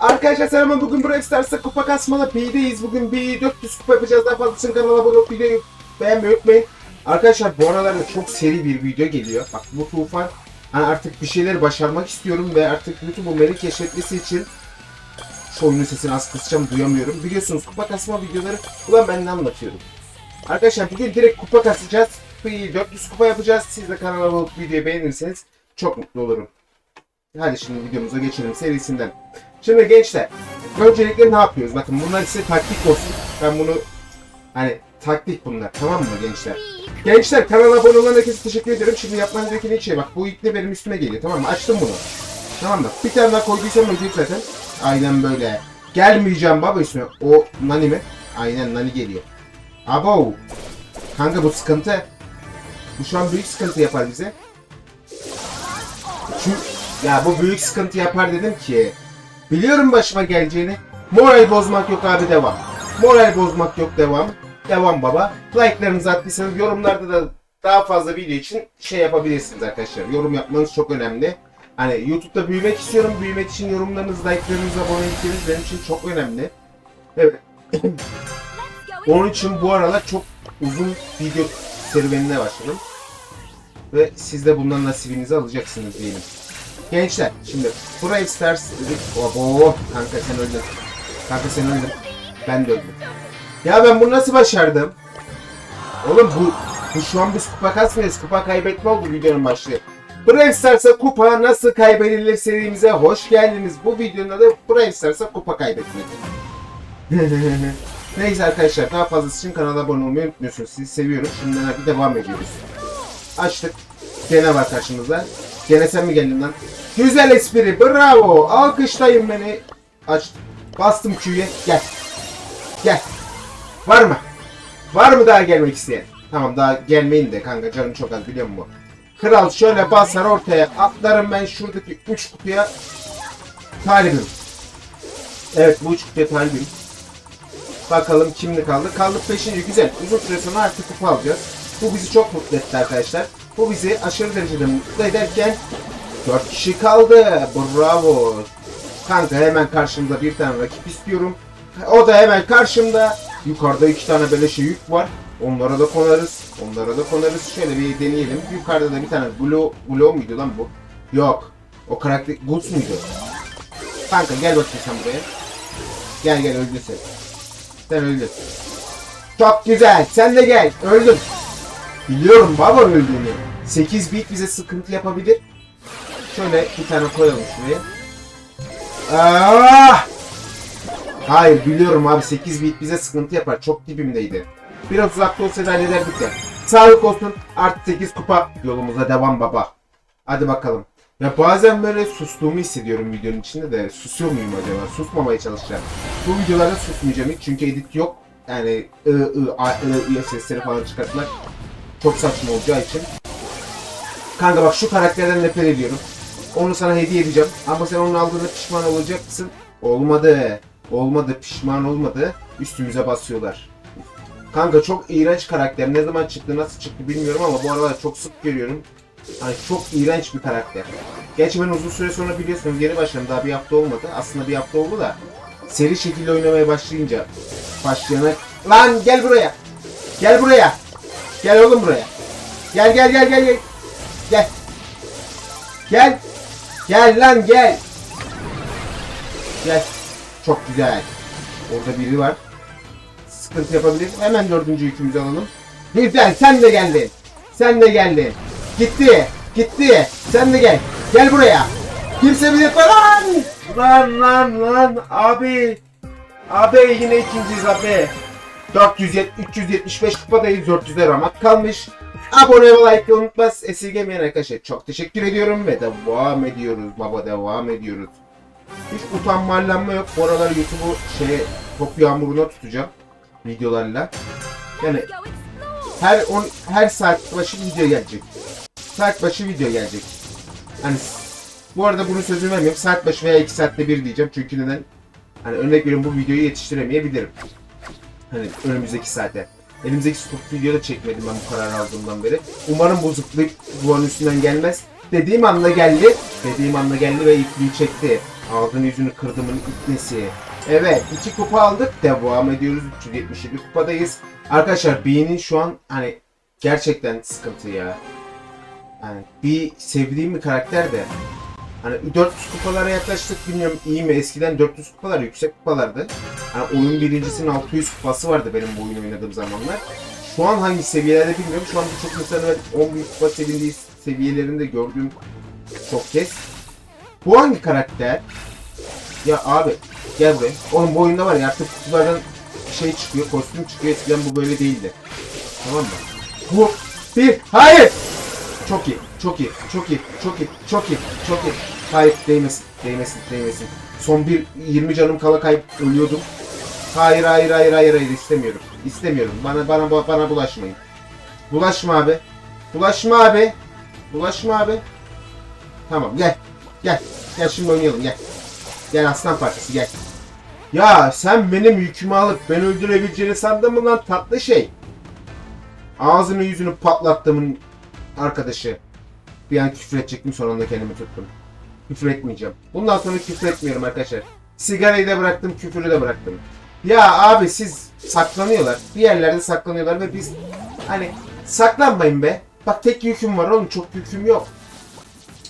Arkadaşlar selam bugün Brave Stars'ta kupa kasmalı B'deyiz. Bugün B 400 kupa yapacağız. Daha fazlasını kanala abone olup videoyu beğenmeyi unutmayın. Arkadaşlar bu aralarda çok seri bir video geliyor. Bak bu tufan hani artık bir şeyler başarmak istiyorum ve artık YouTube'un beni keşfetmesi için şu oyunun sesini az kısacağım duyamıyorum. Biliyorsunuz kupa kasma videoları ulan ben ne anlatıyorum. Arkadaşlar bugün direkt kupa kasacağız. B 400 kupa yapacağız. Siz de kanala abone olup videoyu beğenirseniz çok mutlu olurum. Hadi şimdi videomuza geçelim serisinden. Şimdi gençler, öncelikle ne yapıyoruz? Bakın bunlar size taktik olsun. Ben bunu hani taktik bunlar tamam mı gençler? Gençler kanala abone olan herkese teşekkür ederim. Şimdi yapmanız gereken ilk şey bak bu iple benim üstüme geliyor tamam mı? Açtım bunu. Tamam mı? Bir tane daha koyduysam ölecek zaten. Aynen böyle. Gelmeyeceğim baba üstüne. O nani mi? Aynen nani geliyor. Abo. Kanka bu sıkıntı. Bu şu an büyük sıkıntı yapar bize. Ya bu büyük sıkıntı yapar dedim ki. Biliyorum başıma geleceğini. Moral bozmak yok abi devam. Moral bozmak yok devam. Devam baba. Like'larınızı attıysanız yorumlarda da daha fazla video için şey yapabilirsiniz arkadaşlar. Yorum yapmanız çok önemli. Hani YouTube'da büyümek istiyorum. Büyümek için yorumlarınız, like'larınız, abonelikleriniz benim için çok önemli. Evet. Onun için bu aralar çok uzun video serüvenine başladım. Ve siz de bundan nasibinizi alacaksınız diyelim. Gençler şimdi Brave Stars dedik. Oho kanka sen öldün. Kanka sen öldün. Ben de öldüm. Ya ben bunu nasıl başardım? Oğlum bu, bu şu an biz kupa kasmıyoruz. Kupa kaybetme oldu videonun başlığı. Brave Stars'a kupa nasıl kaybedilir serimize hoş geldiniz. Bu videonun adı Brave Stars'a kupa kaybetmek. Neyse arkadaşlar daha fazlası için kanala abone olmayı unutmuyorsunuz. Sizi seviyorum. Şimdiden hadi devam ediyoruz. Açtık. Gene var karşımızda. Gene sen mi geldin lan? Güzel espri. Bravo. Alkışlayın beni. Aç. Bastım Q'ye. Gel. Gel. Var mı? Var mı daha gelmek isteyen? Tamam daha gelmeyin de kanka canım çok az biliyor musun? Kral şöyle basar ortaya atlarım ben şuradaki 3 kutuya talibim. Evet bu 3 kutuya talibim. Bakalım kimli kaldı? Kaldık 5. Güzel. Uzun süre sonra artık kupa alacağız. Bu bizi çok mutlu etti arkadaşlar. Bu bizi aşırı derecede mutlu ederken 4 kişi kaldı. Bravo. Kanka hemen karşımda bir tane rakip istiyorum. O da hemen karşımda. Yukarıda iki tane beleşe yük var. Onlara da konarız. Onlara da konarız. Şöyle bir deneyelim. Yukarıda da bir tane Glow, Glow muydu lan bu? Yok. O karakter Guts muydu? Kanka gel bakayım sen buraya. Gel gel öldün sen. Sen. Çok güzel. Sen de gel. Öldün. Biliyorum baba öldüğünü. 8 bit bize sıkıntı yapabilir. Şöyle bir tane koyalım şuraya. Ah! Hayır biliyorum abi 8 bit bize sıkıntı yapar. Çok dibimdeydi. Biraz uzakta olsaydı hallederdik ya. Sağlık olsun. Artı 8 kupa. Yolumuza devam baba. Hadi bakalım. Ya bazen böyle sustuğumu hissediyorum videonun içinde de susuyor muyum acaba? Susmamaya çalışacağım. Bu videolarda susmayacağım hiç çünkü edit yok. Yani ı ı a ı ı sesleri falan çıkartmak çok saçma olacağı için. Kanka bak şu karakterden nefret ediyorum. Onu sana hediye edeceğim. Ama sen onu aldığında pişman olacaksın. Olmadı. Olmadı. Pişman olmadı. Üstümüze basıyorlar. Kanka çok iğrenç karakter. Ne zaman çıktı, nasıl çıktı bilmiyorum ama bu aralar çok sık görüyorum. Hani çok iğrenç bir karakter. Gerçi ben uzun süre sonra biliyorsunuz yeni başladım. Daha bir hafta olmadı. Aslında bir hafta oldu da. Seri şekilde oynamaya başlayınca başlayana... Lan gel buraya. Gel buraya. Gel oğlum buraya. Gel gel gel gel gel. Gel. Gel. Gel lan gel. Gel. Çok güzel. Orada biri var. Sıkıntı yapabilir. Hemen dördüncü yükümüzü alalım. Güzel sen de geldin. Sen de geldin. Gitti. Gitti. Sen de gel. Gel buraya. Kimse bilir lan. Lan lan lan. Abi. Abi yine ikinciyiz abi. 470, 375 kupadayız. 400'e ramak kalmış. Abone ve like unutmaz. Esirgemeyen arkadaşlar çok teşekkür ediyorum ve devam ediyoruz baba devam ediyoruz. Hiç utanma yok. Bu aralar YouTube'u şey top yağmuruna tutacağım videolarla. Yani her on, her saat başı video gelecek. Saat başı video gelecek. Hani bu arada bunu sözünü vermiyorum. Saat başı veya 2 saatte bir diyeceğim. Çünkü neden? Hani örnek veriyorum bu videoyu yetiştiremeyebilirim. Hani önümüzdeki saate. Elimizdeki stok video da çekmedim ben bu karar aldığımdan beri. Umarım bu zıplayıp duvarın üstünden gelmez. Dediğim anda geldi. Dediğim anda geldi ve ipliği çekti. Ağzını yüzünü kırdımın itnesi. Evet iki kupa aldık. Devam ediyoruz. 377 kupadayız. Arkadaşlar B'nin şu an hani gerçekten sıkıntı ya. Yani bir sevdiğim bir karakter de Hani 400 kupalara yaklaştık bilmiyorum iyi mi? Eskiden 400 kupalar yüksek kupalardı. Hani oyun birincisinin 600 kupası vardı benim bu oyunu oynadığım zamanlar. Şu an hangi seviyelerde bilmiyorum. Şu an birçok insanı 10 bin kupa sevindiği seviyelerinde gördüğüm çok kez. Bu hangi karakter? Ya abi gel buraya. Oğlum bu oyunda var ya artık kutulardan şey çıkıyor, kostüm çıkıyor. Eskiden bu böyle değildi. Tamam mı? Bu bir hayır. Çok iyi, çok iyi, çok iyi, çok iyi, çok iyi, çok iyi. Hayır, değmesin, değmesin, değmesin. Son bir 20 canım kala kayıp ölüyordum. Hayır, hayır, hayır, hayır, hayır, istemiyorum. İstemiyorum. Bana, bana, bana bulaşmayın. Bulaşma abi. Bulaşma abi. Bulaşma abi. Tamam, gel. Gel. Gel şimdi oynayalım, gel. Gel aslan parçası, gel. Ya sen benim yükümü alıp beni öldürebileceğini sandın mı lan tatlı şey? Ağzını yüzünü patlattımın arkadaşı. Bir an küfür edecektim sonra da kendimi tuttum. Küfür etmeyeceğim. Bundan sonra küfür etmiyorum arkadaşlar. Sigarayı da bıraktım, küfürü de bıraktım. Ya abi siz saklanıyorlar. Bir yerlerde saklanıyorlar ve biz hani saklanmayın be. Bak tek yüküm var oğlum çok yüküm yok.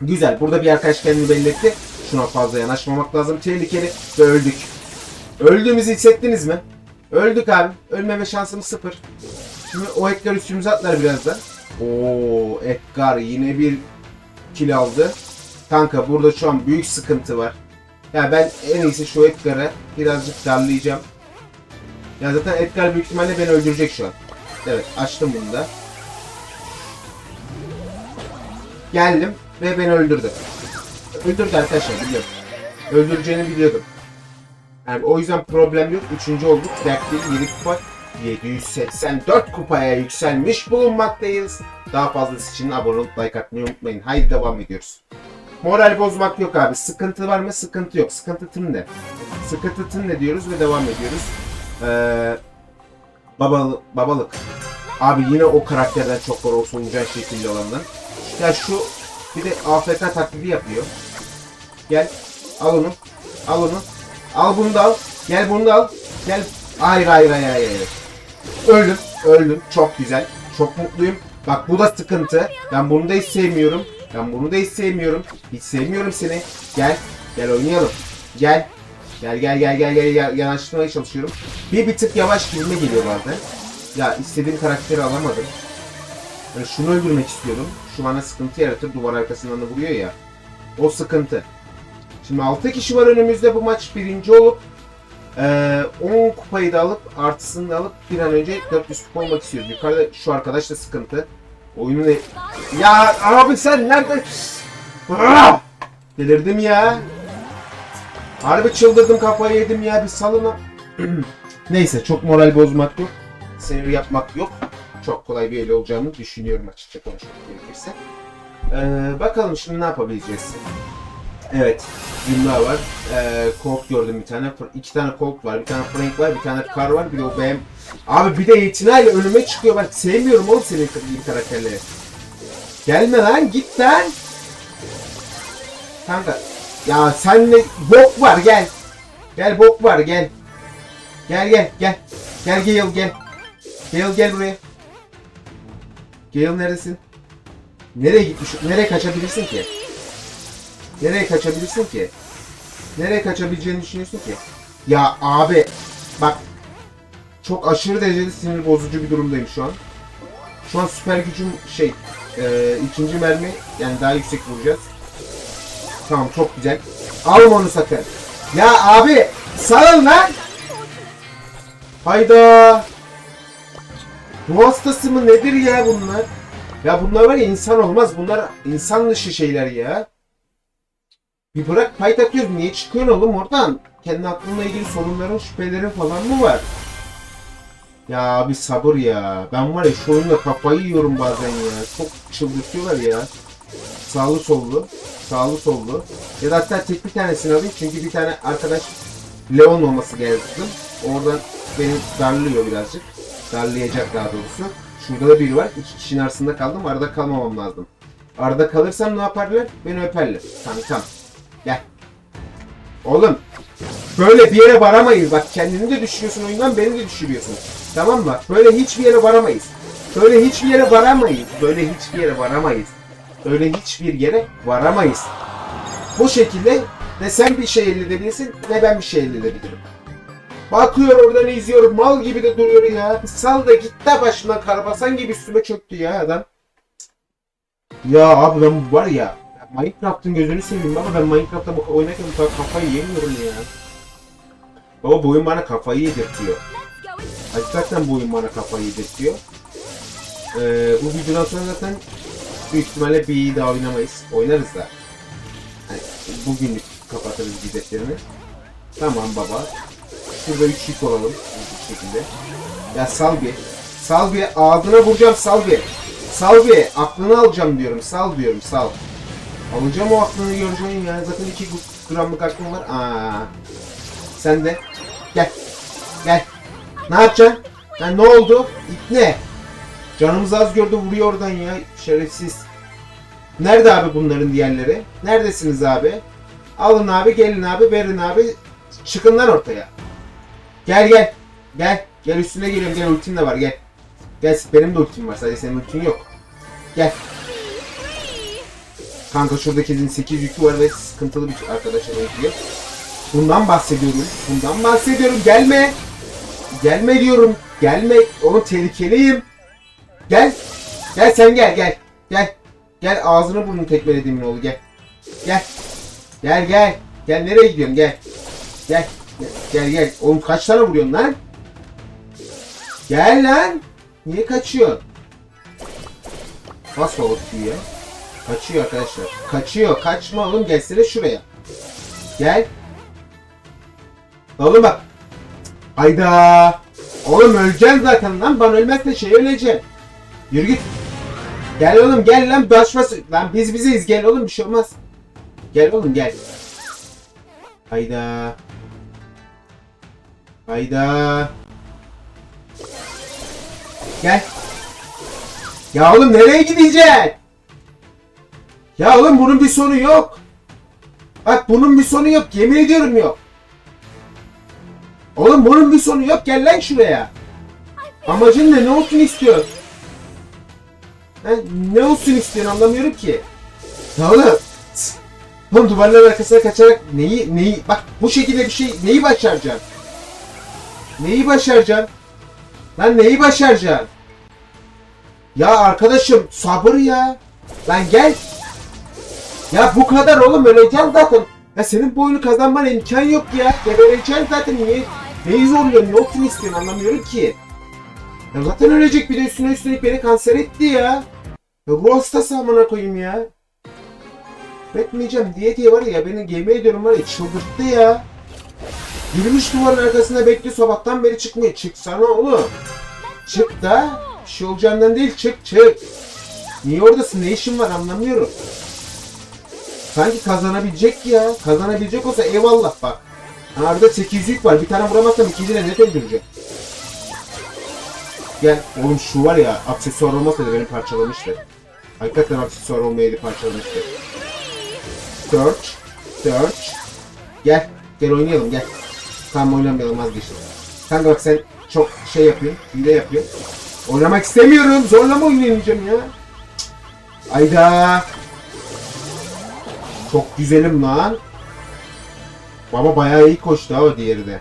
Güzel. Burada bir arkadaş kendini belli etti. Şuna fazla yanaşmamak lazım. Tehlikeli ve öldük. Öldüğümüzü hissettiniz mi? Öldük abi. Ölmeme şansımız sıfır. Şimdi o Edgar üstümüze atlar birazdan. Oo Edgar yine bir kill aldı. Kanka burada şu an büyük sıkıntı var. Ya ben en iyisi şu Edgar'ı birazcık darlayacağım. Ya zaten Edgar büyük ihtimalle beni öldürecek şu an. Evet açtım bunu da. Geldim ve beni öldürdü. Öldürdü arkadaşlar biliyorum. Öldüreceğini biliyordum. Yani o yüzden problem yok. Üçüncü olduk. Dert değil. 7 kupa 784 kupaya yükselmiş bulunmaktayız. Daha fazlası için abone olup like atmayı unutmayın. Haydi devam ediyoruz. Moral bozmak yok abi. Sıkıntı var mı? Sıkıntı yok. Sıkıntı tım ne? Sıkıntı tım ne diyoruz ve devam ediyoruz. Ee, babalı, babalık. Abi yine o karakterden çok var o sonucan şekilli olanlar. Ya şu bir de AFK taklidi yapıyor. Gel. Al onu. Al onu. Al bunu da al. Gel bunu da al. Gel. Hayır hayır hayır hayır. Öldüm. Öldüm. Çok güzel. Çok mutluyum. Bak bu da sıkıntı. Ben bunu da hiç sevmiyorum. Ben bunu da hiç sevmiyorum. Hiç sevmiyorum seni. Gel. Gel oynayalım. Gel. Gel gel gel gel gel, gel. yanaştırmaya çalışıyorum. Bir bir tık yavaş girme geliyor bazen. Ya istediğim karakteri alamadım. Yani şunu öldürmek istiyordum. Şu bana sıkıntı yaratır. Duvar arkasından da vuruyor ya. O sıkıntı. Şimdi 6 kişi var önümüzde bu maç birinci olup ee, 10 kupayı da alıp artısını da alıp bir an önce 400 kupa olmak istiyoruz. Yukarıda şu arkadaş da sıkıntı. Oyunu ne? Ya abi sen nerede? Ah! Delirdim ya. Harbi çıldırdım kafayı yedim ya bir salına. Neyse çok moral bozmak yok. Sinir yapmak yok. Çok kolay bir el olacağını düşünüyorum açıkça konuşmak gerekirse. Ee, bakalım şimdi ne yapabileceğiz. Evet. Cümle var. Ee, Colt gördüm bir tane. İki tane Colt var. Bir tane Frank var. Bir tane Car var. Bir de o BM. Abi bir de itinayla önüme çıkıyor. Bak sevmiyorum oğlum senin gibi karakterleri. Gelme lan. Git lan. Kanka. Ya senle bok var gel. Gel bok var gel. Gel gel gel. Gel Gale gel. Gale gel buraya. Gale neredesin? Nereye gitmiş? Nereye kaçabilirsin ki? Nereye kaçabilirsin ki? Nereye kaçabileceğini düşünüyorsun ki? Ya abi bak çok aşırı derecede sinir bozucu bir durumdayım şu an. Şu an süper gücüm şey e, ikinci mermi yani daha yüksek vuracağız. Tamam çok güzel. Alma onu sakın. Ya abi salın lan. Hayda. Bu hastası mı nedir ya bunlar? Ya bunlar var ya insan olmaz. Bunlar insan dışı şeyler ya. Bir bırak pay takıyoruz. Niye çıkıyorsun oğlum oradan? Kendi aklınla ilgili sorunların, şüphelerin falan mı var? Ya bir sabır ya. Ben var ya şu oyunda kafayı yiyorum bazen ya. Çok çıldırtıyorlar ya. Sağlı sollu. Sağlı sollu. Ya da hatta tek bir tanesini alayım. Çünkü bir tane arkadaş Leon olması gerekiyor. Oradan beni darlıyor birazcık. Darlayacak daha doğrusu. Şurada da biri var. İki kişinin arasında kaldım. Arada kalmamam lazım. Arada kalırsam ne yaparlar? Beni öperler. Tamam tamam. Gel. Oğlum böyle bir yere varamayız. Bak kendini de düşürüyorsun oyundan beni de düşürüyorsun. Tamam mı? Böyle hiçbir yere varamayız. Böyle hiçbir yere varamayız. Böyle hiçbir yere varamayız. Böyle hiçbir yere varamayız. Bu şekilde ne sen bir şey elde edebilirsin ne ben bir şey elde edebilirim. Bakıyor oradan izliyorum mal gibi de duruyor ya. Sal da git de başından karabasan gibi üstüme çöktü ya adam. Ya abi ben var ya Minecraft'ın gözünü seveyim baba ben Minecraft'ta bu oynarken bu kadar kafayı yemiyorum ya. Baba bu oyun bana kafayı yedirtiyor. Hakikaten bu oyun bana kafayı yedirtiyor. Ee, bu videodan sonra zaten büyük ihtimalle bir daha oynamayız. Oynarız da. Hani bugünlük kapatırız biletlerini. Tamam baba. Şurada 3 yük olalım. Bu şekilde. Ya sal bir. Sal bir. Ağzına vuracağım sal bir. Sal bir. Aklını alacağım diyorum. Sal diyorum sal. Alacağım o aklını göreceğim ya. Zaten 2 gramlık aklım var. Aa. Sen de. Gel. Gel. Ne yapacaksın? Ha, ne oldu? İp ne? Canımız az gördü vuruyor oradan ya. Şerefsiz. Nerede abi bunların diğerleri? Neredesiniz abi? Alın abi, gelin abi, verin abi. Çıkın lan ortaya. Gel gel. Gel. Gel üstüne geliyorum. Gel ultin de var gel. Gel benim de ultim var. Sadece senin ultin yok. Gel. Kanka şurada kedinin 8 yükü var ve sıkıntılı bir arkadaşa benziyor. Bundan bahsediyorum. Bundan bahsediyorum. Gelme. Gelme diyorum. Gelme. Oğlum tehlikeliyim. Gel. Gel sen gel gel. Gel. Gel ağzını burnunu tekmelediğimin oğlu gel. Gel. Gel gel. Gel nereye gidiyorsun gel. Gel. Gel gel. Oğlum kaç tane vuruyorsun lan? Gel lan. Niye kaçıyorsun? Bas baba ya. Kaçıyor arkadaşlar. Kaçıyor. Kaçma oğlum gelsene şuraya. Gel. Oğlum bak. Hayda. Oğlum öleceksin zaten lan. Ben ölmezse şey öleceğim. Yürü git. Gel oğlum gel lan başması. Lan biz bizeyiz gel oğlum bir şey olmaz. Gel oğlum gel. Hayda. Hayda. Gel. Ya oğlum nereye gideceksin? Ya oğlum bunun bir sonu yok. Bak bunun bir sonu yok. Yemin ediyorum yok. Oğlum bunun bir sonu yok. Gel lan şuraya. Amacın ne? Ne olsun istiyorsun? Ha, ne olsun istiyorsun anlamıyorum ki. Ya oğlum. Oğlum duvarların arkasına kaçarak neyi neyi bak bu şekilde bir şey neyi başaracaksın? Neyi başaracaksın? Lan neyi başaracaksın? Ya arkadaşım sabır ya. Lan gel. Ya bu kadar oğlum öleceksin zaten. Ya senin bu oyunu kazanman imkan yok ya. Gebereceksin zaten niye? Neyi zorluyorsun? Ne olsun anlamıyorum ki. Ya zaten ölecek bir de üstüne üstüne beni kanser etti ya. Ya ruh hastası amına koyayım ya. Etmeyeceğim diye diye var ya beni yemin ediyorum var ya çıldırttı ya. Yürümüş duvarın arkasında bekliyor sabahtan beri çıkmıyor. Çıksana oğlum. Çık da. Bir şey olacağından değil çık çık. Niye oradasın? Ne işin var anlamıyorum. Sanki kazanabilecek ya. Kazanabilecek olsa eyvallah bak. Arada 8 yük var. Bir tane vuramazsam ikincine net öldürecek. Gel. Oğlum şu var ya aksesuar olmasaydı beni parçalamıştı. Hakikaten aksesuar olmayaydı parçalamıştı. Search. Search. Gel. Gel oynayalım gel. Tamam oynamayalım vazgeçtim. Kanka bak sen çok şey yapıyorsun. Hile yapıyorsun. Oynamak istemiyorum. Zorlama oynayacağım ya. Ayda. Çok güzelim lan. Baba bayağı iyi koştu ha o diğeri de.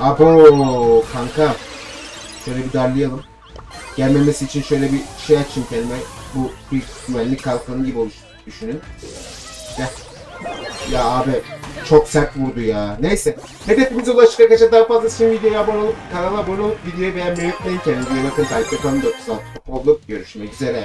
Abo kanka. Şöyle bir darlayalım. Gelmemesi için şöyle bir şey açayım kendime. Bu bir güvenlik kalkanı gibi oluş düşünün. Gel. Ya abi çok sert vurdu ya. Neyse. Hedefimize ulaştık arkadaşlar. Daha fazlası için videoya abone olup kanala abone olup videoyu beğenmeyi unutmayın. Kendinize iyi bakın. Takipte kalın. 96 oldu. Görüşmek üzere.